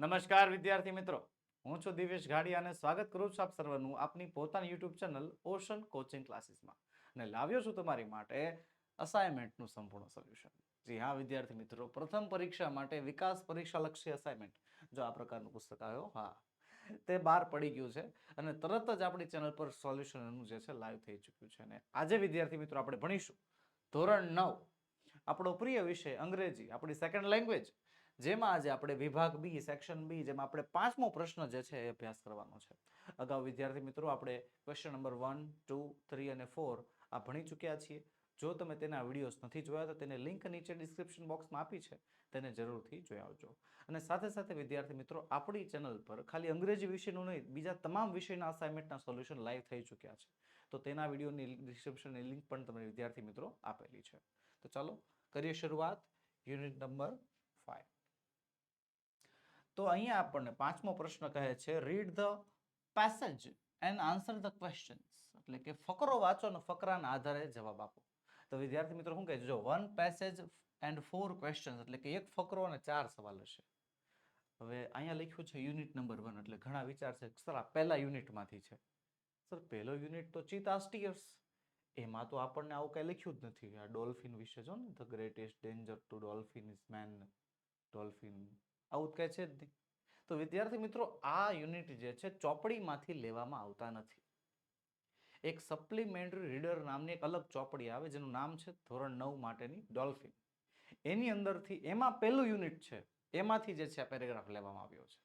નમસ્કાર, વિદ્યાર્થી મિત્રો. હું છું દિવેશ ઘાડિયા અને સ્વાગત કરું છું આપ સર્વનું આપની પોતાની યુટ્યુબ ચેનલ ઓશન કોચિંગ ક્લાસીસમાં. અને લાવ્યો છું તમારી માટે અસાઇનમેન્ટનું સંપૂર્ણ સોલ્યુશન. જી હા, વિદ્યાર્થી મિત્રો. પ્રથમ પરીક્ષા માટે વિકાસ પરીક્ષા લક્ષી અસાઇનમેન્ટ. જો આ પ્રકારનું પુસ્તક આવ્યો, હા. તે બહાર પડી ગયું છે અને તરત જ આપણી ચેનલ પર સોલ્યુશન એનું જે છે લાઈવ થઈ ચૂક્યું છે. અને આજે, વિદ્યાર્થી મિત્રો, આપણે ભણીશું ધોરણ નવ. આપણો પ્રિય વિષય અંગ્રેજી, આપણી સેકન્ડ લેંગ્વેજ જેમાં આજે આપણે વિભાગ બી સેક્શન બી, જેમાં આપણે પાંચમો પ્રશ્ન જે છે એ અભ્યાસ કરવાનો છે. અગાઉ વિદ્યાર્થી મિત્રો આપણે question number one two three અને ફોર આ ભણી ચૂક્યા છીએ. જો તમે તેના વિડીયોઝ નથી જોયા તો તેને લિંક નીચે ડિસ્ક્રિપ્શન બોક્સમાં આપી છે. તેને જરૂરથી જોઈ આવજો. અને સાથે સાથે વિદ્યાર્થી મિત્રો, આપણી ચેનલ પર ખાલી અંગ્રેજી વિષયનું નહીં, બીજા તમામ વિષયના અસાઇનમેન્ટના સોલ્યુશન લાઈવ થઈ ચૂક્યા છે. તો તેના વિડીયોની ડિસ્ક્રિપ્શનની લિંક પણ તમને વિદ્યાર્થી મિત્રો આપેલી છે. તો ચાલો, કરીએ શરૂઆત. યુનિટ નંબર ફાઈવ તો અહીંયા આપણને પાંચમો પ્રશ્ન કહે છે read the passage and answer the questions એટલે કે ફકરો વાંચો અને ફકરાના આધારે જવાબ આપો. તો વિદ્યાર્થી મિત્રો શું કહે છે? જો one passage and four questions એટલે કે એક ફકરો અને ચાર સવાલ હશે. હવે અહીંયા લખ્યું છે યુનિટ નંબર વન એટલે ઘણા વિચાર છે. સર, આ પહેલા યુનિટમાંથી છે. સર, પહેલો યુનિટ તો ચિતાસ્ટિયર્સ એમાં તો આપણને આવું કંઈ લખ્યું જ નથી. આ ડોલ્ફિન વિશે જો ને the greatest danger to dolphin is man dolphin આવું કહે છે તો વિદ્યાર્થી મિત્રો, આ યુનિટ જે છે ચોપડીમાંથી લેવામાં આવતા નથી. એક સપ્લિમેન્ટરી રીડર નામની એક અલગ ચોપડી આવે, જેનું નામ છે ધોરણ નવ માટેની ડોલ્ફિન. એની અંદરથી એમાં પહેલું યુનિટ છે, એમાંથી જે છે આ પેરેગ્રાફ લેવામાં આવ્યો છે.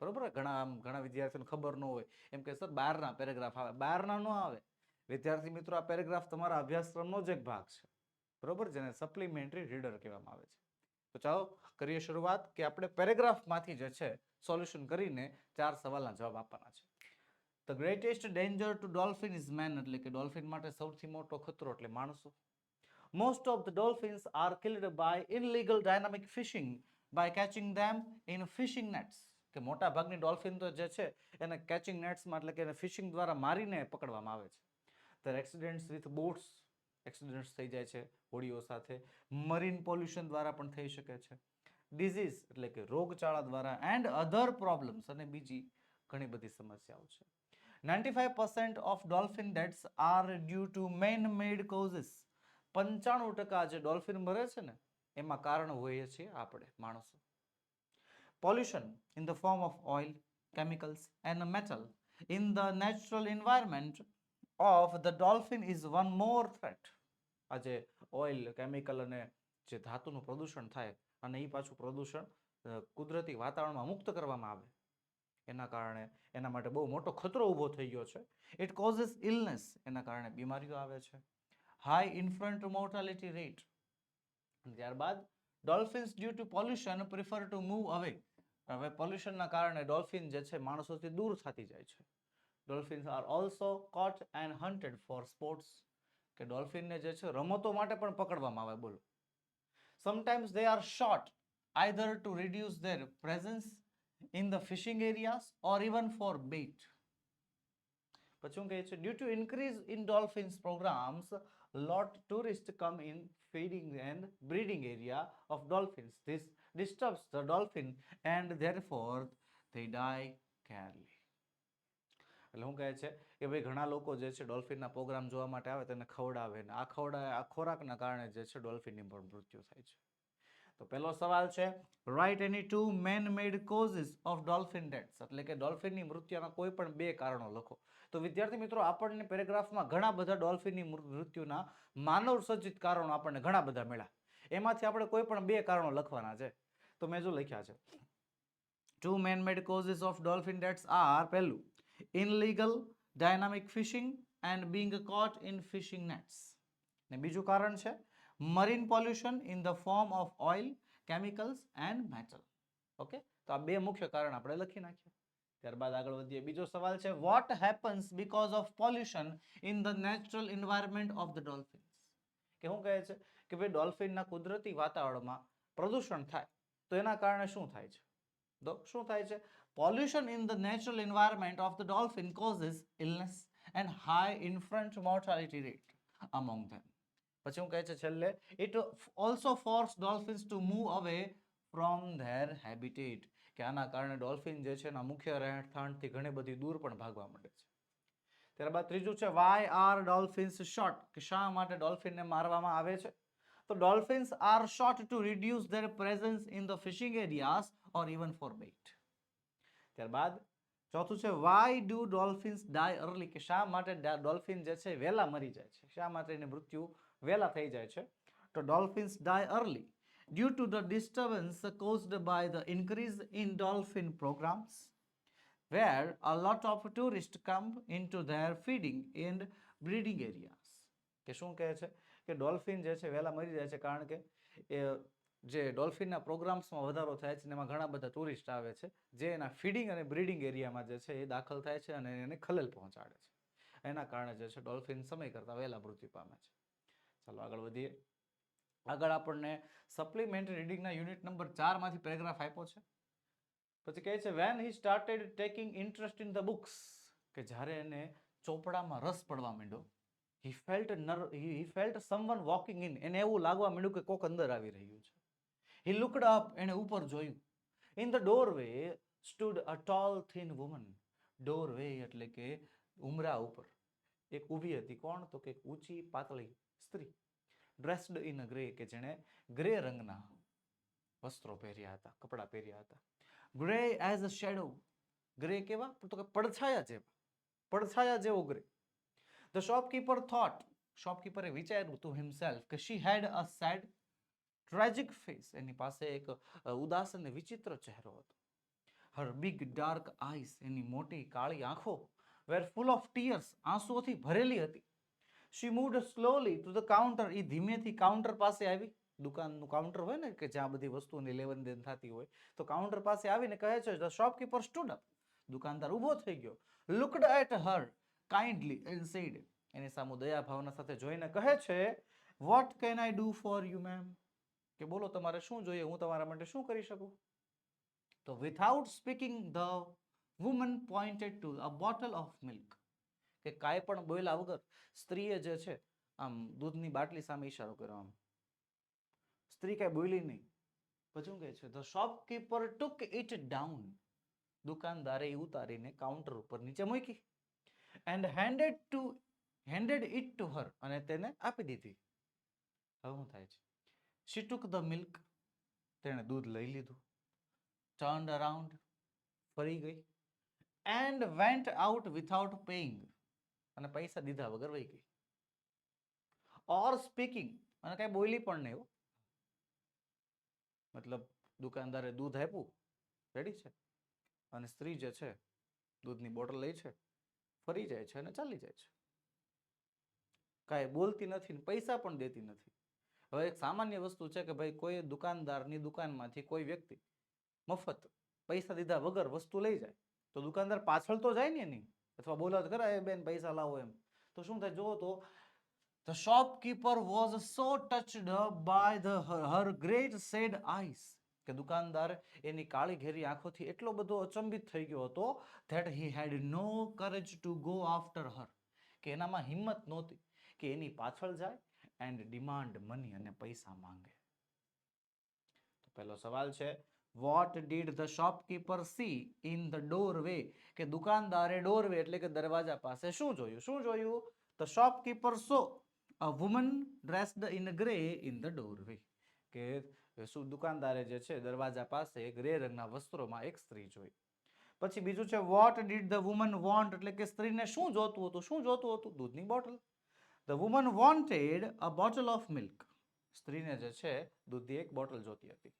બરોબર? ઘણા આમ ઘણા વિદ્યાર્થીઓને ખબર ન હોય, એમ કે સર બહારના પેરેગ્રાફ આવે. બહારના ન આવે. વિદ્યાર્થી મિત્રો, આ પેરેગ્રાફ તમારા અભ્યાસક્રમનો જ એક ભાગ છે. બરોબર? જેને સપ્લિમેન્ટરી રીડર કહેવામાં આવે છે. તો ચાલો કરીએ શરૂઆત કે આપણે પેરેગ્રાફમાંથી જે છે, સોલ્યુશન કરીને ચાર સવાલના જવાબ આપવાના છે. The greatest danger to dolphin is man એટલે કે ડોલ્ફિન માટે સૌથી મોટો ખતરો એટલે માણસો. Most of the dolphins are killed by illegal dynamic fishing by catching them in fishing nets કે મોટા ભાગની ડોલ્ફિન તો જે છે, એને કેચિંગ નેટ્સમાં એટલે કે એને ફિશિંગ દ્વારા મારીને પકડવામાં આવે છે. The accidents with boats accidents થઈ જાય છે, હોડીઓ સાથે. મરીન પોલ્યુશન દ્વારા પણ થઈ શકે છે. ડિઝીઝ એટલે કે રોગચાળા દ્વારા એન્ડ અધર પ્રોબ્લેમ્સ અને બીજી ઘણી બધી સમસ્યાઓ છે. Ninety five percent of dolphin deaths are due to man made causes. પંચાણું ટકા જે ડોલ્ફિન મરે છે ને, એમાં કારણ હોઈએ છીએ આપણે, માણસો. Pollution in the form of oil, chemicals and metal. In the natural environment of the dolphin is one more threat આ જે ઓઇલ કેમિકલ અને જે ધાતુનું પ્રદૂષણ થાય અને એ પાછું પ્રદૂષણ કુદરતી વાતાવરણમાં મુક્ત કરવામાં આવે. એના કારણે એના માટે બહુ મોટો ખતરો ઊભો થઈ ગયો છે. ઇટ કોઝિસ ઇલનેસ એના કારણે બીમારીઓ આવે છે. હાઈ ઇન્ફ્રન્ટ મોર્ટાલિટી રેટ ત્યારબાદ dolphins due to pollution prefer to move away હવે પોલ્યુશનના કારણે ડોલ્ફિન જે છે, માણસોથી દૂર થતી જાય છે. Dolphins are also caught and hunted for sports કે ડોલ્ફિનને જે છે, રમતો માટે પણ પકડવામાં આવે, બોલો. Sometimes they are shot either to reduce their presence in the fishing areas or even for bait પછી શું કહે છે due to increase in dolphins programmes lot tourists come in feeding and breeding area of dolphins. This disturbs the dolphin and therefore they die carefully એટલે શું કહે છે કે ભાઈ ઘણા લોકો જે છે ડોલ્ફિનના પ્રોગ્રામ જોવા માટે આવે તેને ખવડાવે ને આ ખવડાવે આ ખોરાકના કારણે જે છે ડોલ્ફિનની પણ મૃત્યુ થાય છે. તો પહેલો સવાલ છે write any two man made causes of dolphin deaths એટલે કે ડોલ્ફિનની મૃત્યુના કોઈ પણ બે કારણો લખો. તો વિદ્યાર્થી મિત્રો, આપણને પેરેગ્રાફમાં ઘણા બધા ડોલ્ફિનની મૃત્યુના માનવ સર્જિત કારણો આપણને ઘણા બધા મળ્યા. એમાંથી આપણે કોઈ પણ બે કારણો લખવાના છે. તો મેં જો લખ્યા છે two man made causes of dolphin deaths are પહેલું illegal dynamic fishing and being caught in fishing nets ને બીજું કારણ છે marine pollution in the form of oil chemicals and metal okay તો આ બે મુખ્ય કારણ આપણે લખી નાખ્યા. ત્યારબાદ આગળ વધીએ. બીજો સવાલ છે what happens because of pollution in the natural environment of the dolphins કે શું કહે છે? કે ભાઈ ડોલ્ફિનના કુદરતી વાતાવરણમાં પ્રદૂષણ થાય, તો એના કારણે શું થાય છે? તો શું થાય છે? Pollution in the natural environment of the dolphin causes illness and high infant mortality rate among them પછી હું કહે છે, છેલ્લે it also force dolphins to move away from their habitat કે આના કારણે ડોલ્ફિન જે છે એના મુખ્ય રહેઠાણથી ઘણી બધી દૂર પણ ભાગવા માંડે છે. ત્યારબાદ ત્રીજું છે વાય આર ડોલ્ફિન્સ શોટ કે શા માટે ડોલ્ફિનને મારવામાં આવે છે? તો dolphins are shot to reduce their presence in the fishing areas or even for bait ત્યારબાદ ચોથું છે why do dolphins die early કે શા માટે ડોલ્ફિન જે છે વહેલા મરી જાય છે શા માટે એની મૃત્યુ વહેલા થઈ જાય છે તો dolphins die early due to the disturbance caused by the increase in dolphin programs where a lot of tourists come into their feeding and breeding areas કે શું કહે છે કે ડોલ્ફિન જે છે વહેલા મરી જાય છે કારણ કે એ જે ડોલ્ફિનના પ્રોગ્રામ્સમાં વધારો થાય છે એમાં ઘણા બધા ટુરિસ્ટ આવે છે, જે એના ફીડિંગ અને બ્રીડિંગ એરિયામાં જે છે એ દાખલ થાય છે અને એને ખલેલ પહોંચાડે છે. એના કારણે જે છે ડોલ્ફિન સમય કરતાં વહેલા મૃત્યુ પામે છે. ચાલો આગળ વધીએ. આગળ આપણને સપ્લિમેન્ટરી રીડિંગના યુનિટ નંબર ચારમાંથી પેરેગ્રાફ આપ્યો છે. પછી કહે છે when he started taking interest in the books કે જ્યારે એને ચોપડામાં રસ પડવા માંડ્યો. He felt near he felt someone walking in એને એવું લાગવા માંડ્યું કે કોક અંદર આવી રહ્યું છે. હી લુકડ અપ એણે ઉપર જોયું in the doorway stood a tall thin woman doorway એટલે કે ઉમરા ઉપર. એક ઊભી હતી. કોણ? તો કે ઊંચી, પાતળી સ્ત્રી. ડ્રેસ્ડ ઇન ગ્રે કે જેણે ગ્રે રંગના વસ્ત્રો પહેર્યા હતા, કપડાં પહેર્યા હતા. Grey as a shadow grey કેવા? તો કે પડછાયા જેવા. પડછાયા જેવો ગ્રે ધ શોપકીપર થોટ શોપકીપરે વિચાર્યું ટુ હિમસેલ્ફ કે she had a sad tragic face એની પાસે એક ઉદાસ અને વિચિત્ર ચહેરો હતો. હર બિગ ડાર્ક આઈસ એની મોટી, કાળી આંખો વેર ફૂલ ઓફ ટીયર્સ આંસુઓથી ભરેલી હતી. She moved slowly to the counter એ ધીમેથી કાઉન્ટર પાસે આવી. દુકાનનું કાઉન્ટર હોય ને, કે જ્યાં બધી વસ્તુઓની લેવન દેન થતી હોય, તો કાઉન્ટર પાસે આવીને કહે છે ધ શોપકીપર સ્ટુડ અપ દુકાનદાર ઊભો થઈ ગયો. Looked at her kindly and said એની સામુ દયા ભાવના સાથે જોઈને કહે છે what can I do for you ma'am કે બોલો તમારે શું જોઈએ, હું તમારા માટે શું કરી શકું? તો without speaking the woman pointed to a bottle of milk કે કાંઈ પણ બોલ્યા વગર સ્ત્રીએ જે છે, આમ દૂધની બાટલી સામે ઈશારો કર્યો આમ. સ્ત્રી કાંઈ બોલી નહીં. પછી કહે છે the shopkeeper took it down દુકાનદારે ઉતારીને કાઉન્ટર ઉપર નીચે મૂકી and handed to handed it to her અને તેને આપી દીધી. હવે શું થાય છે? શી ટુક ધ મિલ્ક તેણે દૂધ લઈ લીધું. ટર્ન અરાઉન્ડ ફરી ગઈ and went out without paying અને પૈસા દીધા વગર વહી ગઈ. ઓર સ્પીકિંગ અને કાંઈ બોલી પણ નહીં મતલબ દુકાનદારે દૂધ આપ્યું, રેડી છે. અને સ્ત્રી જે છે, દૂધની બોટલ લઈ છે, ફરી જાય છે અને ચાલી જાય છે. કાંઈ બોલતી નથી ને પૈસા પણ દેતી નથી. હવે એક સામાન્ય વસ્તુ છે કે ભાઈ કોઈ દુકાનદારની દુકાનમાંથી કોઈ વ્યક્તિ મફત પૈસા દીધા વગર વસ્તુ લઈ જાય તો દુકાનદાર પાછળ તો જાય ને એની અથવા બોલા તો ખરા એ બેન પૈસા લાવો એમ. તો શું થાય? જુઓ તો The shopkeeper was so touched by the her, her great sad eyes. કે દુકાનદાર એની કાળી ઘેરી આંખોથી એટલો બધો અચંબિત થઈ ગયો હતો that he had no courage to go after her કે એનામાં હિંમત નહોતી કે એની પાછળ જાય એન્ડ ડિમાન્ડ મની અને પૈસા માંગે. તો પહેલો સવાલ છે what did the shopkeeper see in the doorway કે દુકાનદારે ડોરવે એટલે કે દરવાજા પાસે શું જોયું? શું જોયું? The shopkeeper saw a woman dressed in grey in the doorway કે શું દુકાનદારે જે છે, દરવાજા પાસે ગ્રે રંગના વસ્ત્રોમાં એક સ્ત્રી જોઈ. પછી બીજું છે what did the woman want એટલે કે સ્ત્રીને શું જોતું હતું? શું જોતું હતું? દૂધની bottle. The woman wanted a bottle of milk સ્ત્રીને જે છે, દૂધની એક બોટલ જોતી હતી.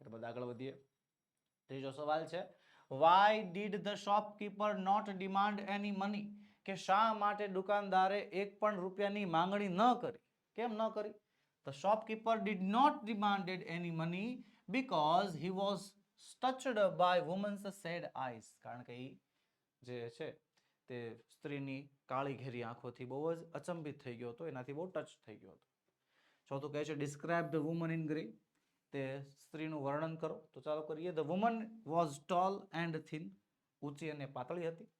એટલે બધા આગળ વધીએ. ત્રીજો સવાલ છે why did the shopkeeper not demand any money કે શા માટે દુકાનદારે એક પણ રૂપિયાની માંગણી ન કરી? કેમ ન કરી? The shopkeeper did not demanded any money because he was touched by woman's sad eyes કારણ કે એ જે છે, તે સ્ત્રીની કાળી ઘેરી આંખોથી બહુ જ અચંબિત થઈ ગયો હતો, એનાથી બહુ ટચ થઈ ગયો હતો. ચોથું કહે છે describe the woman in grey તે સ્ત્રીનું વર્ણન કરો. તો ચાલો કરીએ the woman was tall and thin ઊંચી અને પાતળી હતી.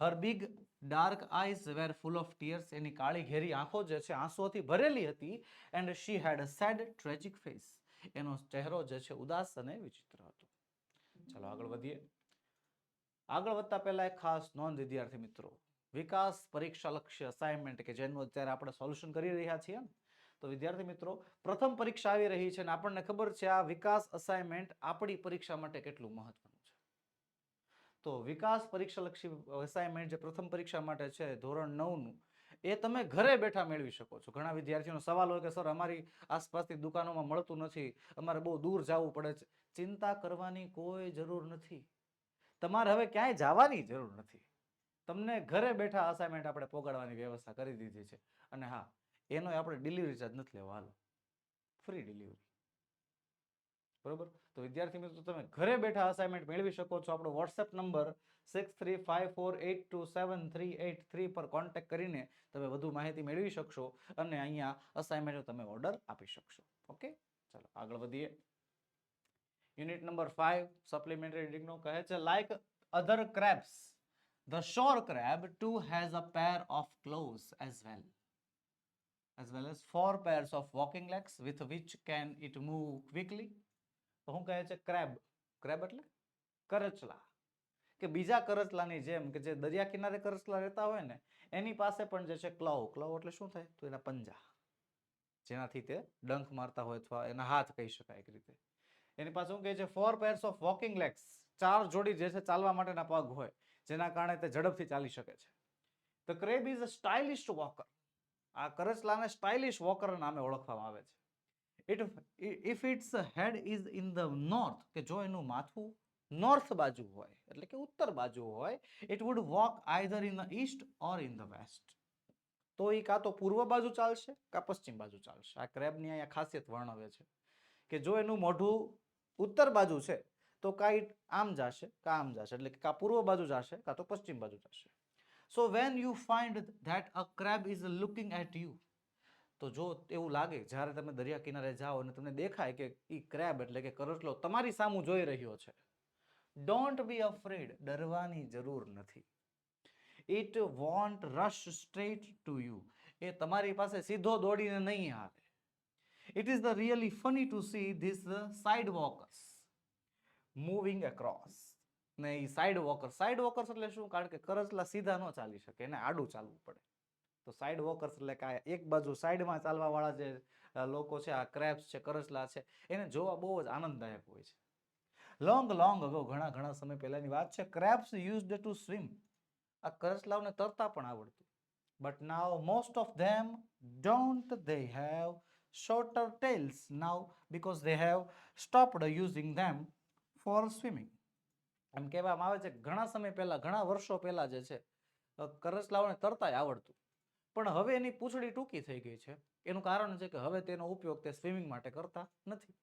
Her big dark eyes were full of tears એની કાળી ઘેરી આંખો જે છે, આંસુઓથી ભરેલી હતી and she had a sad tragic face એનો ચહેરો જે છે, ઉદાસ અને વિચિત્ર હતો. ચાલો આગળ વધીએ. આગળ વધતા પહેલા એક ખાસ નોંધ, વિદ્યાર્થી મિત્રો. વિકાસ પરીક્ષા લક્ષ્ય અસાઇનમેન્ટ કે જેનું અત્યારે આપણે સોલ્યુશન કરી રહ્યા છીએ. તો વિદ્યાર્થી મિત્રો, પ્રથમ પરીક્ષા આવી રહી છે અને આપણને ખબર છે આ વિકાસ અસાઇનમેન્ટ આપણી પરીક્ષા માટે કેટલું મહત્વનું છે. તો વિકાસ પરીક્ષા લક્ષી અસાઇનમેન્ટ જે પ્રથમ પરીક્ષા માટે છે, ધોરણ નવનું, એ તમે ઘરે બેઠા મેળવી શકો છો. ઘણા વિદ્યાર્થીઓનો સવાલ હોય કે, સર, અમારી આસપાસની દુકાનોમાં મળતું નથી. અમારે બહુ દૂર જવું પડે છે. ચિંતા કરવાની કોઈ જરૂર નથી. તમારે હવે ક્યાંય જવાની જરૂર નથી. તમને ઘરે બેઠા અસાઇનમેન્ટ આપણે પોગાડવાની વ્યવસ્થા કરી દીધી છે. અને હા, એનો આપણે ડિલિવરી ચાર્જ નથી લેવા. હાલો. ફ્રી ડિલિવરી બરોબર? તો વિદ્યાર્થી મિત્રો, તમે ઘરે બેઠા અસાઇનમેન્ટ મેળવી શકો છો. આપણો WhatsApp number six three five four eight two seven three eight three પર કોન્ટેક્ટ કરીને તમે વધુ માહિતી મેળવી શકશો અને અહીંયા અસાઇનમેન્ટ તમે ઓર્ડર આપી શકશો. ઓકે ચાલો, આગળ વધીએ. યુનિટ નંબર ફાઇવ સપ્લિમેન્ટરી રીડિંગનો કહે છે like other crabs the shore crab too has a pair of claws as well as well as four pairs of walking legs with which can it move quickly. તો શું કહે છે? Crab crab એટલે કરચલા. કે બીજા કરચલાની જેમ કે જે દરિયા કિનારે કરચલા રહેતા હોય ને, એની પાસે પણ જે છે ક્લવ ક્લવ એટલે શું થાય? તો એના પંજા. જેનાથી તે ડંખ મારતા હોય અથવા એના હાથ કહી શકાય એક રીતે. એની પાસે શું કહે છે? Four pairs of walking legs ચાર જોડી જે છે ચાલવા માટેના પગ હોય. જેના કારણે તે ઝડપથી ચાલી શકે છે. The crab is a stylish walker આ કરચલાને સ્ટાઇલિશ વોકર નામે ઓળખવામાં આવે છે. It if its head is in the north કે જો એનું માથું નોર્થ બાજુ હોય, એટલે કે ઉત્તર બાજુ હોય it would walk either in the east or in the west તો એ કાં તો પૂર્વ બાજુ ચાલશે, કાં પશ્ચિમ બાજુ ચાલશે. આ ક્રેબની અહીંયા ખાસિયત વર્ણવે છે કે જો એનું મોઢું ઉત્તર બાજુ છે તો કાંઈ આમ જશે, કાં આમ જશે, એટલે કે કાં પૂર્વ બાજુ જશે, કાં તો પશ્ચિમ બાજુ જશે. So when you find that a crab is looking at you તો જો એવું લાગે, જ્યારે તમે દરિયા કિનારે જાઓ અને તમને દેખાય કે એ ક્રેબ એટલે કે કરચલો તમારી સામું જોઈ રહ્યો છે ડોન્ટ બી અફ્રેડ ડરવાની જરૂર નથી. It won't rush straight to you એ તમારી પાસે સીધો દોડીને નહીં આવે. It is the really funny to see this side walkers moving across ને એ સાઇડ વોકર સાઇડ વોકર્સ એટલે શું? કારણ કે કરચલા સીધા ન ચાલી શકે, એને આડું ચાલવું પડે. તો સાઇડ વોકર્સ એટલે કે એક બાજુ સાઈડમાં ચાલવાવાળા જે લોકો છે, આ ક્રેપ્સ છે, કરચલા છે, એને જોવા બહુ જ આનંદદાયક હોય છે. લોંગ લોંગ અગો ઘણા ઘણા સમય પહેલાની વાત છે ક્રેપ્સ યુઝડ ટુ સ્વિમ આ કરચલાઓને તરતા પણ આવડતું. But now most of them don't they have shorter tails now because they have stopped using them for swimming. એમ કહેવામાં આવે છે ઘણા સમય પહેલા ઘણા વર્ષો પહેલા જે છે અ, કરચલાઓને તરતાય આવડતું. પણ હવે એની પૂંછડી ટૂંકી થઈ ગઈ છે. એનું કારણ છે કે હવે તેનો ઉપયોગ તે સ્વિમિંગ માટે કરતા નથી.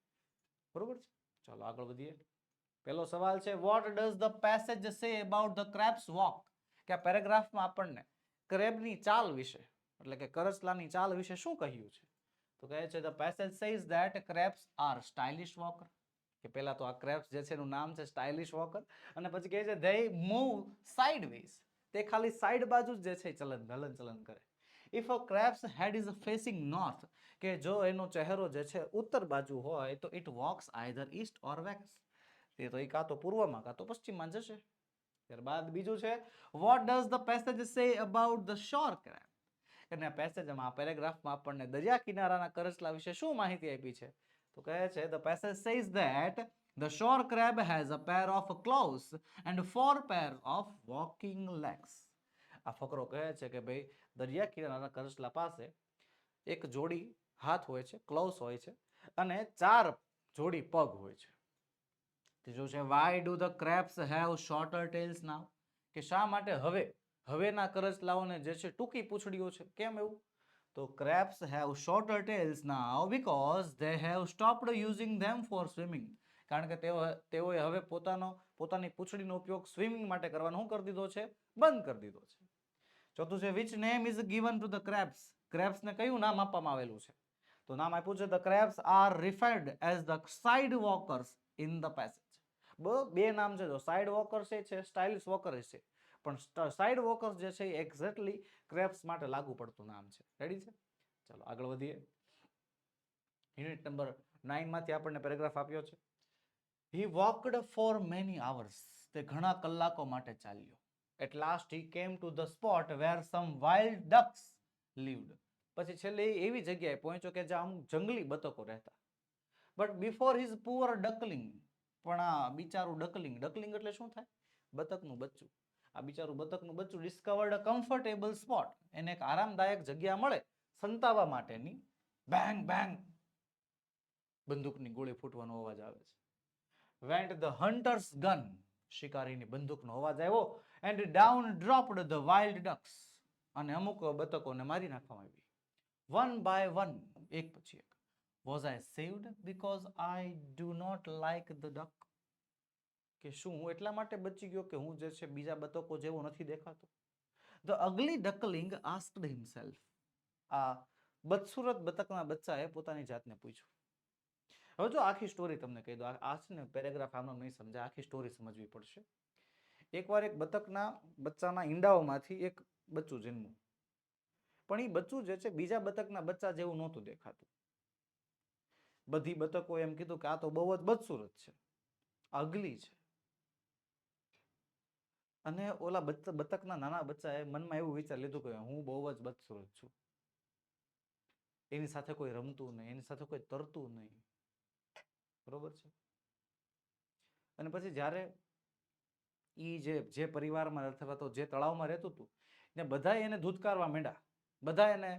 બરોબર છે? ચાલો આગળ વધીએ. પહેલો સવાલ છે what does the passage say about the crabs walk કે આ પેરેગ્રાફમાં આપણને ક્રેબની ચાલ વિશે એટલે કે કરચલાની ચાલ વિશે શું કહ્યું છે? તો કહે છે the passage says that crabs are stylish walker કે પહેલાં તો આ ક્રેપ્સ જે છે એનું નામ છે સ્ટાઇલિશ વોકર અને પછી કહે છે ધે મૂવ સાઇડવેઝ તે ખાલી સાઈડ બાજુ જ જે છે ચલન હલન ચલન કરે. If a crab's head is facing north કે જો એનો ચહેરો જે છે ઉત્તર બાજુ હોય, તો it walks either east or wax તે તો એ કાં તો પૂર્વમાં, કાં તો પશ્ચિમમાં જશે. ત્યારબાદ બીજું છે what does the passage say about the shore crab અને આ પેસેજમાં આ પેરેગ્રાફમાં આપણને દરિયા કિનારાના કરચલા વિશે શું માહિતી આપી છે? તો કહે છે the passage says that the shore crab has a pair of claws and four pair of walking legs આ ફકરો કહે છે કે ભાઈ, દરિયા કિનારાના કરચલા પાસે એક જોડી હાથ હોય છે ક્લોઝ હોય છે અને ચાર જોડી પગ હોય છે. ત્રીજું છે why do the crabs have shorter tails now કે શા માટે હવે, હવેના કરચલાઓને જે છે ટૂંકી પૂછડીઓ છે, કેમ એવું? તો crabs have shorter tails now because they have stopped using them for swimming કારણ કે તેઓ તેઓએ હવે પોતાનો પોતાની પૂંછડીનો ઉપયોગ સ્વિમિંગ માટે કરવાનો શું કરી દીધો છે? બંધ કરી દીધો છે. ચોથું છે which name is given to the crabs ક્રેબ્સને કયું નામ આપવામાં આવેલું છે? તો નામ આપ્યું છે the crabs are referred as the side walkers in the passage બે નામ છે, જો સાઇડ વોકર્સ છે છે સ્ટાઇલિશ વોકર્સ છે. પણ સાઇડ વોકર્સ જે છે એ એક્ઝેક્ટલી ક્રેબ્સ માટે લાગુ પડતું નામ છે. રેડી છે? ચાલો, આગળ વધીએ. યુનિટ નંબર નાઇનમાંથી આપણને પેરેગ્રાફ આપ્યો છે. He walked for many hours તે ઘણા કલાકો માટે ચાલ્યો. At last he came to the spot where some wild ducks lived પછી છેલ્લે એવી જગ્યાએ પહોંચ્યો કે જ્યાં અમુક જંગલી બતકો રહેતા. But before his poor duckling પણ આ બિચારું ડકલિંગ ડકલિંગ એટલે શું થાય? બતકનું બચ્ચું. આ બિચારું બતકનું બચ્ચું ડિસ્કવર્ડ અ કમ્ફર્ટેબલ સ્પોટ એને એક આરામદાયક જગ્યા મળે સંતાવા માટેની. બેંગ બેંગ બંદૂકની ગોળી ફૂટવાનો અવાજ આવે છે. વેન્ટ ધ હન્ટર્સ ગન શિકારીની બંદૂકનો અવાજ આવ્યો. And down dropped the wild ducks અને અમુક બતકોને મારી નાખવામાં આવી. વન બાય વન એક પછી એક. Was I saved because I do not like the duck કે શું હું એટલા માટે બચી ગયો કે હું જે છે બીજા બતકો જેવો નથી દેખાતો? The ugly duckling asked himself આ બદસુરત બતકના બચ્ચાએ પોતાની જાતને પૂછ્યું. હવે જો આખી સ્ટોરી તમને કહી દો. આ છે ને પેરેગ્રાફ આમનો નહીં સમજાય. આખી સ્ટોરી સમજવી પડશે. એકવાર એક બતકના બચ્ચાના ઈંડાઓમાંથી એક બચ્ચું જન્મ્યું. પણ એ બચ્ચું જે છે બીજા બતકના બચ્ચા જેવું નહોતું દેખાતું. બધી બતકો એમ કીધું કે આ તો બહુ જ બદસુરત છે. અગલી છે. અને ઓલા બતકના નાના બચ્ચાએ મનમાં એવું વિચાર લીધું કે હું બહુ જ બદસુરત છું. એની સાથે કોઈ રમતું નહીં, એની સાથે કોઈ તરતું નહીં. બરોબર છે? અને પછી જ્યારે એ જે જે પરિવારમાં અથવા તો જે તળાવમાં રહેતું હતું ને બધા એને ધૂતકારવા માંડ્યા. બધા એને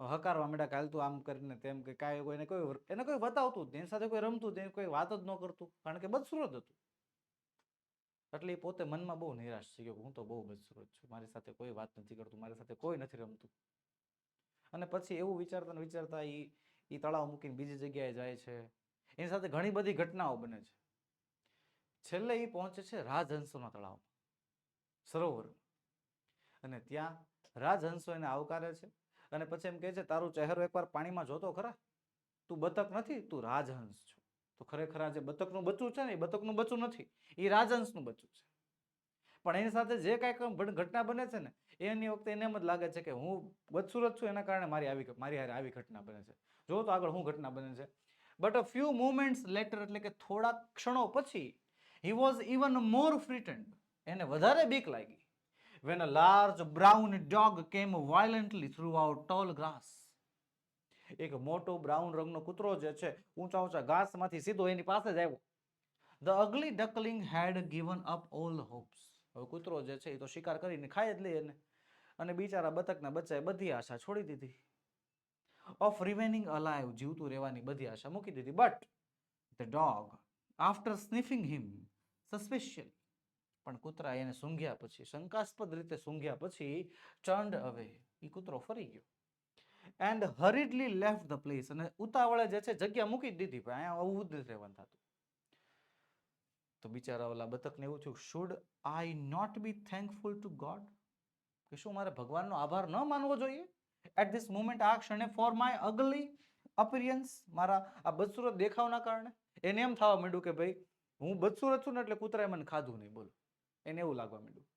હકારવા માંડ્યા કાલ તું આમ કરીને તેમ કે કાંઈ કોઈને કોઈ, એને કોઈ બતાવતું એની સાથે કોઈ રમતું જ કોઈ વાત જ ન કરતું, કારણ કે બદસુરત હતું. એટલે એ પોતે મનમાં બહુ નિરાશ થઈ ગયો હું તો બહુ બદસુરત છું. મારી સાથે કોઈ વાત નથી કરતું, મારી સાથે કોઈ નથી રમતું. અને પછી એવું વિચારતા વિચારતા એ એ તળાવ મૂકીને બીજી જગ્યાએ જાય છે. એની સાથે ઘણી બધી ઘટનાઓ બને છે. છેલ્લે એ પહોંચે છે રાજહંસોના તળાવમાં, સરોવર. અને ત્યાં રાજહંસો એને આવકારે છે. અને પછી એમ કહે છે, તારું ચહેરો એકવાર પાણીમાં જોતો ખરા. તું બતક નથી, તું રાજહંસ છો. તો ખરેખર આ જે બતકનું બચ્ચું છે ને, એ બતકનું બચ્ચું નથી. એ રાજહંસનું બચ્ચું છે. પણ એની સાથે જે કાંઈ ઘટના બને છે ને એની વખતે એને એમ જ લાગે છે કે હું બદસુરત છું, એના કારણે મારી આવી, મારી હારે આવી ઘટના બને છે. જો તો આગળ શું ઘટના બને છે. But a few moments later એટલે કે થોડા ક્ષણો પછી હી વોઝ ઇવન મોર ફ્રીટન્ડ એને વધારે બીક લાગી. When a large brown dog came violently through out tall grass. એક મોટો બ્રાઉન રંગનો કૂતરો જે છે, ઊંચા ઊંચા ઘાસમાંથી સીધો એની પાસે જ આવ્યો. The ugly duckling had given up all hopes હવે કૂતરો જે છે એ તો શિકાર કરીને ખાઈ જ લે એને. અને બિચારા બતકના બચ્ચાએ બધી આશા છોડી દીધી. ઓફ રિમેનિંગ અલાઇવ જીવતું રહેવાની બધી આશા મૂકી દીધી. But the dog after sniffing him suspiciously પણ કૂતરા એને સૂંઘ્યા પછી, શંકાસ્પદ રીતે સૂંઘ્યા પછી ચંડ હવે એ કૂતરો ફરી ગયો. And hurriedly left the place અને ઉતાવળે જે છે, જગ્યા મૂકી દીધી, પણ અહીંયા આવું જ રહેવાનું થતું. તો બિચારા ઓલા બતકને એવું થયું should I not be thankful to God કે શું મારે ભગવાનનો આભાર ન માનવો જોઈએ? એટ ધીસ મોમેન્ટ આ ક્ષણે ફોર માય અગલી અપિરિયન્સ મારા આ બદસુરત દેખાવના કારણે. એને એમ થવા માંડ્યું કે, ભાઈ, હું બદસુરત છું ને એટલે કૂતરાએ મને ખાધું નહીં. બોલો. એને એવું લાગવા માંડ્યું.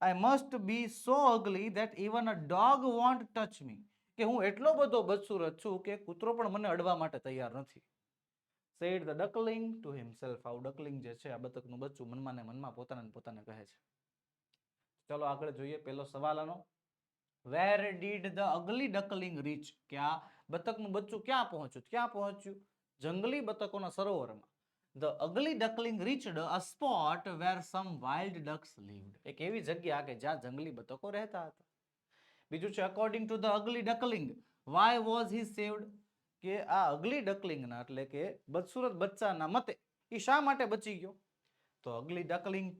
I must be so ugly that even a dog won't touch me કે હું એટલો બધો બદસુરત છું કે કૂતરો પણ મને અડવા માટે તૈયાર નથી. Said the duckling to himself આવું ડકલિંગ જે છે, આ બતકનું બચ્ચું મનમાં ને મનમાં પોતાને પોતાને કહે છે. ચલો આગળ જોઈએ પહેલો સવાલ આનો. Where did the ugly duckling reach કે આ બતકનું બચ્ચું ક્યાં પહોંચ્યું? ક્યાં પહોંચ્યું? જંગલી બતકોના સરોવરમાં. The ugly duckling reached a spot where some wild ducks lived એક એવી જગ્યા કે જ્યાં જંગલી બતકો રહેતા હતા. બીજું છે according to the ugly duckling why was he saved કે આ અગલી ડકલિંગના એટલે કે બદસુરત બચ્ચાના મતે, એ શા માટે બચી ગયો? તો ugly duckling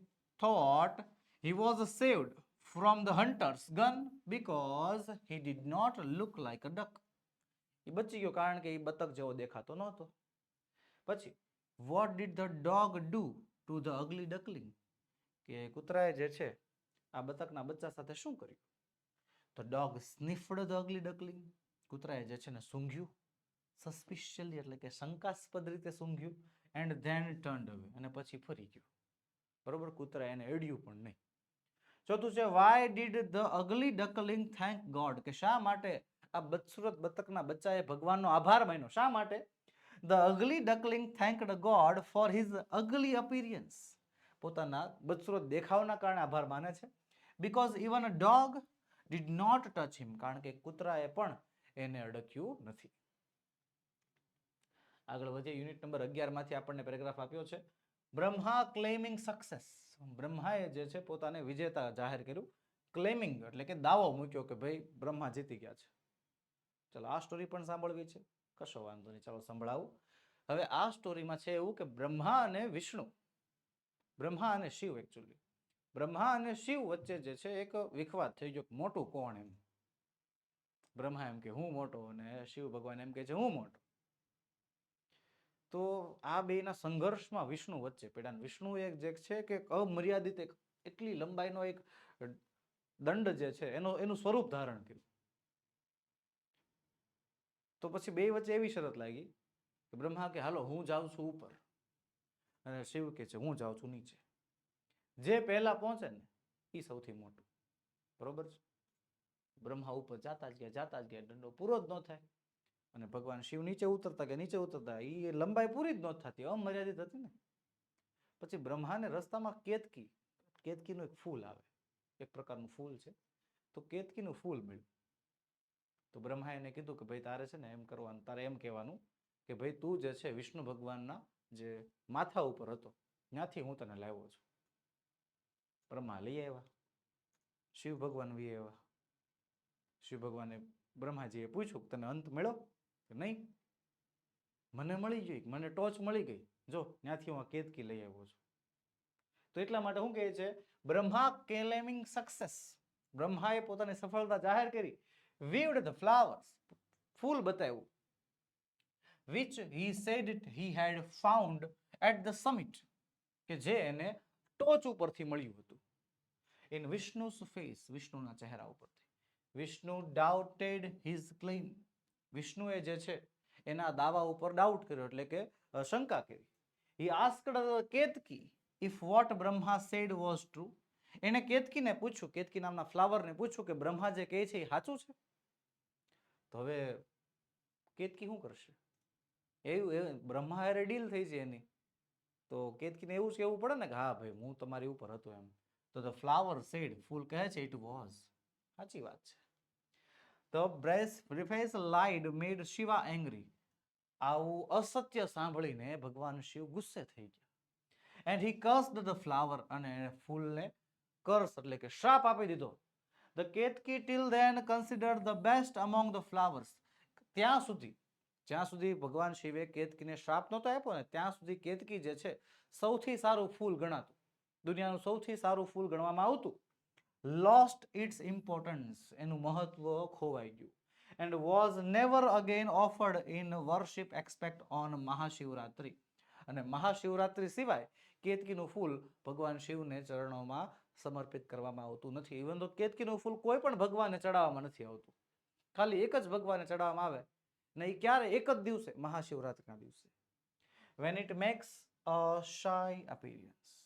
thought he was saved from the hunter's gun because he did not look like a duck એ બચી ગયો કારણ કે એ બતક જેવો દેખાતો નહોતો. પછી what did the dog do to the ugly duckling કે કૂતરાએ જે છે, આ બતકના બચ્ચા સાથે શું કર્યું? તો ડોગ સ્નિફડ ધ અગલી ડકલિંગ કૂતરાએ જે છે ને સૂંઘ્યું. સસ્પિશિયલી એટલે કે શંકાસ્પદ રીતે સૂંઘ્યું એન્ડ ધેન ટર્ન અવે અને પછી ફરી ગયું. બરોબર? કૂતરા એને એડ્યું પણ નહીં. ચોથું છે why did the ugly duckling thank God કે શા માટે આ બદસુરત બતકના બચ્ચાએ ભગવાનનો આભાર માન્યો? શા માટે? The ugly duckling thanked God for his ugly appearance પોતાના બદસુરત દેખાવના કારણે આભાર માને છે. Because even a dog did not touch him કારણ કે કૂતરાએ પણ એને અડક્યું નથી. આગળ વધીએ યુનિટ નંબર અગિયારમાંથી આપણને પેરેગ્રાફ આપ્યો છે. બ્રહ્મા ક્લેમિંગ સક્સેસ બ્રહ્માએ જે છે પોતાને વિજેતા જાહેર કર્યું. ક્લેમિંગ એટલે કે દાવો મૂક્યો કે ભાઈ બ્રહ્મા જીતી ગયા છે. ચલો, આ સ્ટોરી પણ સાંભળવી છે. કશો વાંધો નહીં, ચાલો સંભળાવું. હવે આ સ્ટોરીમાં છે એવું કે બ્રહ્મા અને વિષ્ણુ. બ્રહ્મા અને શિવ એકચ્યુઅલી બ્રહ્મા અને શિવ વચ્ચે જે છે એક વિખવાદ થઈ ગયો, મોટું કોણ એમ? બ્રહ્મા એમ કે હું મોટો અને શિવ ભગવાન એમ કે છે હું મોટો. તો આ બેના સંઘર્ષમાં વિષ્ણુ વચ્ચે પડ્યા વિષ્ણુ એક જે છે કે અમર્યાદિત એક એટલી લંબાઈનો એક દંડ જે છે એનો, એનું સ્વરૂપ ધારણ કર્યું. તો પછી બે વચ્ચે એવી શરત લાગી કે બ્રહ્મા કે, હાલો, હું જાઉં છું ઉપર. અને શિવ કે છે, હું જાઉં છું નીચે. જે પહેલા પહોંચે ને એ સૌથી મોટું. બરોબર છે? બ્રહ્મા ઉપર જાતા જ ગયા, જાતા જ ગયા, દંડો પૂરો જ ન થાય. અને ભગવાન શિવ નીચે ઉતરતા કે નીચે ઉતરતા એ લંબાઈ પૂરી જ ન થતી, અમર્યાદિત હતી ને. પછી બ્રહ્માને રસ્તામાં કેતકી, કેતકીનું એક ફૂલ આવે. એક પ્રકારનું ફૂલ છે. તો કેતકીનું ફૂલ મળ્યું. તો બ્રહ્મા એને કીધું કે, ભાઈ, તારે છે ને એમ કરવાનું, તારે એમ કહેવાનું કે, ભાઈ, તું જે છે વિષ્ણુ ભગવાનના જે માથા ઉપર હતો, ત્યાંથી હું તને લાવ્યો છું. બ્રહ્મા લઈ આવ્યા. શિવ ભગવાન વી આવ્યા. શિવ ભગવાને બ્રહ્માજીએ પૂછ્યું, તને અંત મળ્યો કે નહીં? મને મળી ગઈ, મને ટોચ મળી ગઈ. જો, ત્યાંથી હું કેતકી લઈ આવ્યો છું. તો એટલા માટે શું કહે છે? Brahma claiming success. બ્રહ્માએ પોતાની સફળતા જાહેર કરી. વીવડ ધ ફ્લાવર્સ ફૂલ બતાવ્યું. Which he said it he had found at the summit કે જે એને ટોચ ઉપરથી મળ્યું હતું. ઇન વિષ્ણુસ ફેસ વિષ્ણુના ચહેરા ઉપરથી. વિષ્ણુ ડાઉટેડ હિઝ ક્લેમ વિષ્ણુએ જે છે, એના દાવા ઉપર ડાઉટ કર્યો એટલે કે શંકા કરી. He asked Ketaki if what Brahma said was true એને કેતકીને પૂછ્યું કેતકી નામના ફ્લાવરને પૂછ્યું કે બ્રહ્મા જે કહે છે એ સાચું છે? તો હવે કેતકી શું કરશે? એવું એવું બ્રહ્મા હારે ડીલ થઈ છે એની. તો કેતકીને એવું જ કહેવું પડે ને કે, હા, ભાઈ, હું તમારી ઉપર હતો એમ. તો ધ ફ્લાવર સેડ ફૂલ કહે છે ઇટ વોઝ સાચી વાત છે. The brace preface lied made Shiva angry આવું અસત્ય સાંભળીને ભગવાન શિવ ગુસ્સે થઈ ગયા. And he cursed the flower અને ફૂલને કર્સ એટલે કે શ્રાપ આપી દીધો. The Ketaki till then consider the best among the flowers ત્યાં સુધી, જ્યાં સુધી ભગવાન શિવે કેતકીને શ્રાપ નહોતો આપ્યો ને, ત્યાં સુધી કેતકી જે છે, સૌથી સારું ફૂલ ગણાતું. દુનિયાનું સૌથી સારું ફૂલ ગણવામાં આવતું. લોસ્ટ ઇટ્સ ઇમ્પોર્ટન્સ એનું મહત્વ ખોવાઈ ગયું. And was never again offered in worship expect on Mahashivratri. અને મહાશિવરાત્રિ સિવાય કેતકીનું ફૂલ ભગવાન શિવને ચરણોમાં સમર્પિત કરવામાં આવતું નથી. ઇવન તો કેતકીનું ફૂલ કોઈ પણ ભગવાનને ચડાવવામાં નથી આવતું. ખાલી એક જ ભગવાનને ચડાવવામાં આવે ને એ ક્યારે? એક જ દિવસે, મહાશિવરાત્રિના દિવસે. When it makes a shy appearance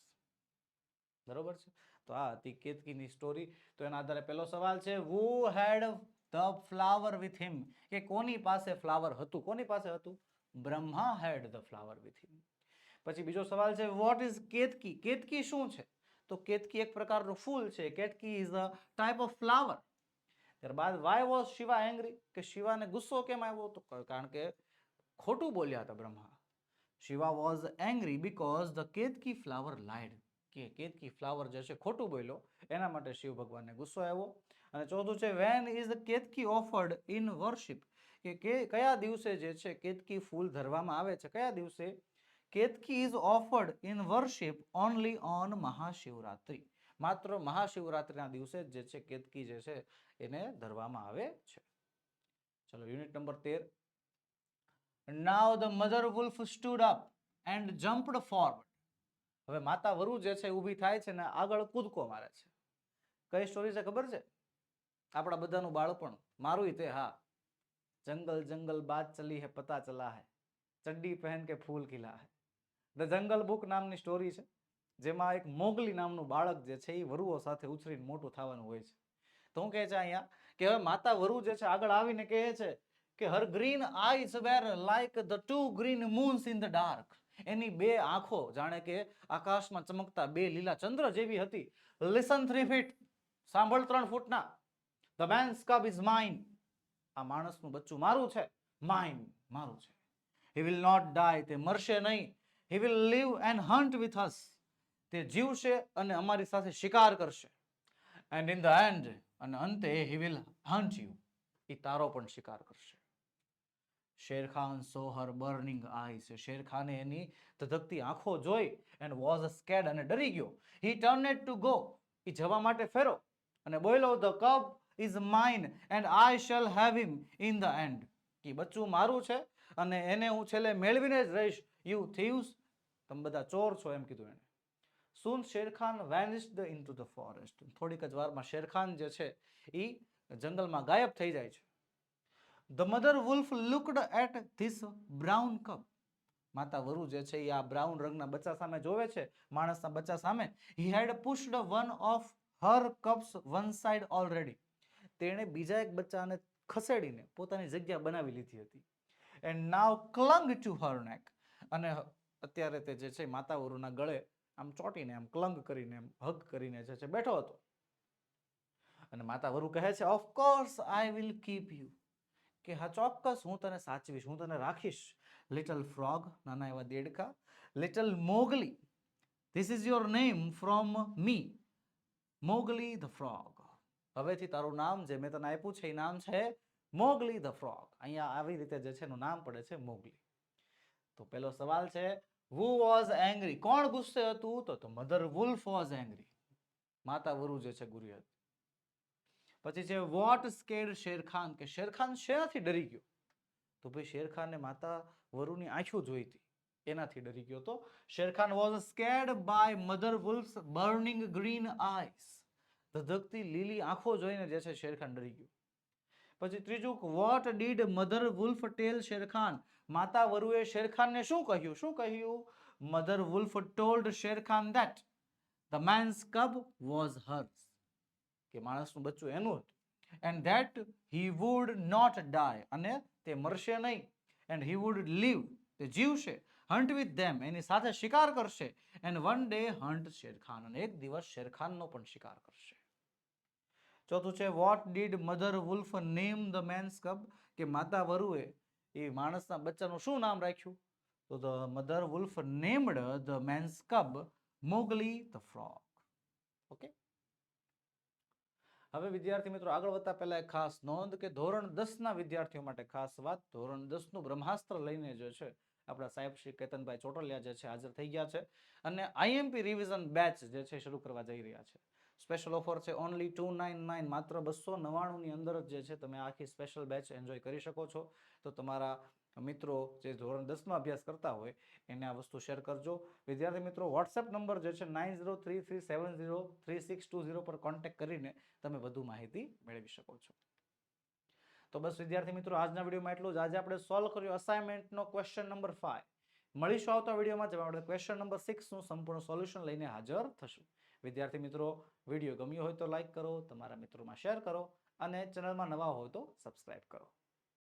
બરોબર છે? તો આ હતી કેતકીની સ્ટોરી તો એના આધારે પહેલો સવાલ છે who had the flower with him કે કોની પાસે ફ્લાવર હતું? કોની પાસે હતું? Brahma had the flower with him પછી બીજો સવાલ છે વોટ ઇઝ કેતકી? કેતકી શું છે? તો કેતકી એક પ્રકારનું ફૂલ છે. Ketaki is a type of flower ત્યારબાદ વાય વોઝ શિવા એંગ્રી કે શિવાને ગુસ્સો કેમ આવ્યો તો કારણ કે ખોટું બોલ્યા હતા Brahma. Shiva was angry because the Ketaki flower lied કે કેતકી ફ્લાવર જે છે ખોટું બોલ્યો, એના માટે શિવ ભગવાનને ગુસ્સો આવ્યો. અને ચોથું છે when is Ketaki offered in worship કે કયા દિવસે જે છે કેતકી ફૂલ ધરવામાં આવે છે? કયા દિવસે? Ketaki is offered in worship only on Mahashivratri. માત્ર મહાશિવરાત્રિના દિવસે જે છે કેતકી જે છે એને ધરવામાં આવે છે. ચલો, યુનિટ નંબર તેર. Now the mother wolf stood up and jumped forward હવે માતા વરુ જે છે ઊભી થાય છે ને આગળ કૂદકો મારે છે. કઈ સ્ટોરી છે ખબર છે? આપણા બધાનું બાળપણ. મારું તે, હા. જંગલ જંગલ બાદ ચલી હે, પતા ચલા હે. ચડ્ડી પહેન કે ફૂલ ખીલા હે. ધ જંગલ બુક નામની સ્ટોરી છે, જેમાં એક મોગલી નામનું બાળક જે છે એ વરુઓ સાથે ઉછરીને મોટું થવાનું હોય છે. તો હું કહે છે અહીંયા કે હવે માતા વરુ જે છે આગળ આવીને કહે છે કે her green eyes were like the two green moons in the dark એની બે આંખો જાણે કે આકાશમાં ચમકતા બે લીલા ચંદ્ર જેવી હતી. લિસન થ્રી ફીટ સાંભળ ત્રણ ફૂટના. The man's cub is mine આ માણસનું બચ્ચું મારું છે. માઇન મારું છે. હી વિલ નોટ ડાય તે મરશે નહીં. He will live and hunt with us તે જીવશે અને અમારી સાથે શિકાર કરશે. એન્ડ ઇન ધ એન્ડ અને અંતે હી વિલ હન્ટ યુ એ તારો પણ શિકાર કરશે. Shere Khan saw her burning eyes શેરખાને એની ધધકતી આંખો જોઈ એન્ડ વોઝ સ્કેડ અને ડરી ગયો. હી ટર્ન ટુ ગો એ જવા માટે ફેરો અને બોયલો the cub is mine and I shall have him in the end કે બચ્ચું મારું છે અને એને હું છેલ્લે મેળવીને જ રહીશ. યુ થીવ્સ તમે બધા ચોર છો એમ કીધું એને સુન, Shere Khan vanished into the forest થોડીક જ વારમાં શેરખાન જે છે એ જંગલમાં ગાયબ થઈ જાય છે. The mother wolf looked at this brown cup માતા વરુ જે છે, એ આ બ્રાઉન રંગના બચ્ચા સામે જોવે છે, માણસના બચ્ચા સામે. He had pushed one of her cups one side already તેણે બીજા એક બચ્ચાને ખસેડીને પોતાની જગ્યા બનાવી લીધી હતી. એન્ડ નાવ ક્લંગ ટુ હર નેક અને અત્યારે તે જે છે માતા વરુના ગળે આમ ચોટીને, આમ ક્લંગ કરીને એમ હગ કરીને જે છે, બેઠો હતો. અને માતા વરુ કહે છે of course I will keep you કે હા, ચોક્કસ હું તને સાચવીશ, હું તને રાખીશ. લિટલ ફ્રોગ નાના એવા દેડકા. Little Mowgli this is your name from me Mowgli the frog હવેથી તારું નામ જે મેં તને આપ્યું છે, એ નામ છે મોગલી ધ ફ્રોગ અહીંયા આવી રીતે જે છે, એનું નામ પડે છે મોગલી તો પેલો સવાલ છે વુ વોઝ એંગ્રી કોણ ગુસ્સે હતું? તો તો મધર વુલ્ફ વોઝ એંગ્રી માતા વરુ જે છે, ગુરી હતી. પછી છે વોટ સ્કેડ શેરખાન? કે શેરખાન શેનાથી ડરી ગયો? તો ભાઈ શેરખાને માતા વરુની આંખો જોઈ હતી. એનાથી ડરી ગયો તો Shere Khan was scared by mother wolf's burning green eyes ધધકતી લીલી આંખો જોઈને જે છે, શેરખાન ડરી ગયો. પછી ત્રીજું what did mother wolf tell Shere Khan? માતા વરુએ શેરખાનને શું કહ્યું? શું કહ્યું? Mother wolf told Shere Khan that the man's cub was hers કે માણસનું બચ્ચું એનું હતું. And that he would not die અને તે મરશે નહીં. એન્ડ હી વુડ લીવ તે જીવશે. હન્ટ વિથ ધેમ એની સાથે શિકાર કરશે. And one day hunt Shere Khan. અને એક દિવસ શેરખાનનો પણ શિકાર કરશે. ચોથું છે what did mother wolf name the man's cub કે માતા વરુએ એ માણસના બચ્ચાનું શું નામ રાખ્યું? તો the mother wolf named the man's cub Mowgli the frog okay હવે વિદ્યાર્થી મિત્રો આગળ વધતા પહેલા એક ખાસ નોંધ કે ધોરણ દસ ના વિદ્યાર્થીઓ માટે ખાસ વાત. ધોરણ દસનું બ્રહ્માસ્ત્ર લઈને જે છે, આપણા સાહેબ શ્રી કેતનભાઈ ચોટલિયા જે છે હાજર થઈ ગયા છે અને આઈએમપી રિવિઝન બેચ જે છે શરૂ કરવા જઈ રહ્યા છે. સ્પેશિયલ ઓફર છે ઓનલી ટુ નાઇન નાઇન માત્ર બસો નવ્વાણુંની અંદર જ જે છે તમે આખી સ્પેશિયલ બેચ એન્જોય કરી શકો છો. તો તમારા મિત્રો જે ધોરણ દસમાં અભ્યાસ કરતા હોય એને આ વસ્તુ શેર કરજો. વિદ્યાર્થી મિત્રો વોટ્સએપ નંબર જે છે nine zero three three seven zero three six two zero પર કોન્ટેક્ટ કરીને તમે વધુ માહિતી મેળવી શકો છો. તો બસ વિદ્યાર્થી મિત્રો, આજના વિડીયોમાં એટલું જ. આજે આપણે સોલ્વ કર્યો અસાઇનમેન્ટનો ક્વેશ્ચન નંબર ફાઈવ મળીશું આવતા વિડીયોમાં જેમાં આપણે ક્વેશ્ચન નંબર સિક્સનું સંપૂર્ણ સોલ્યુશન લઈને હાજર થશું. વિદ્યાર્થી મિત્રો, વીડિયો ગમ્યો હોય તો લાઇક કરો, તમારા મિત્રોમાં શેર કરો અને ચેનલમાં નવા હોય તો સબસ્ક્રાઇબ કરો.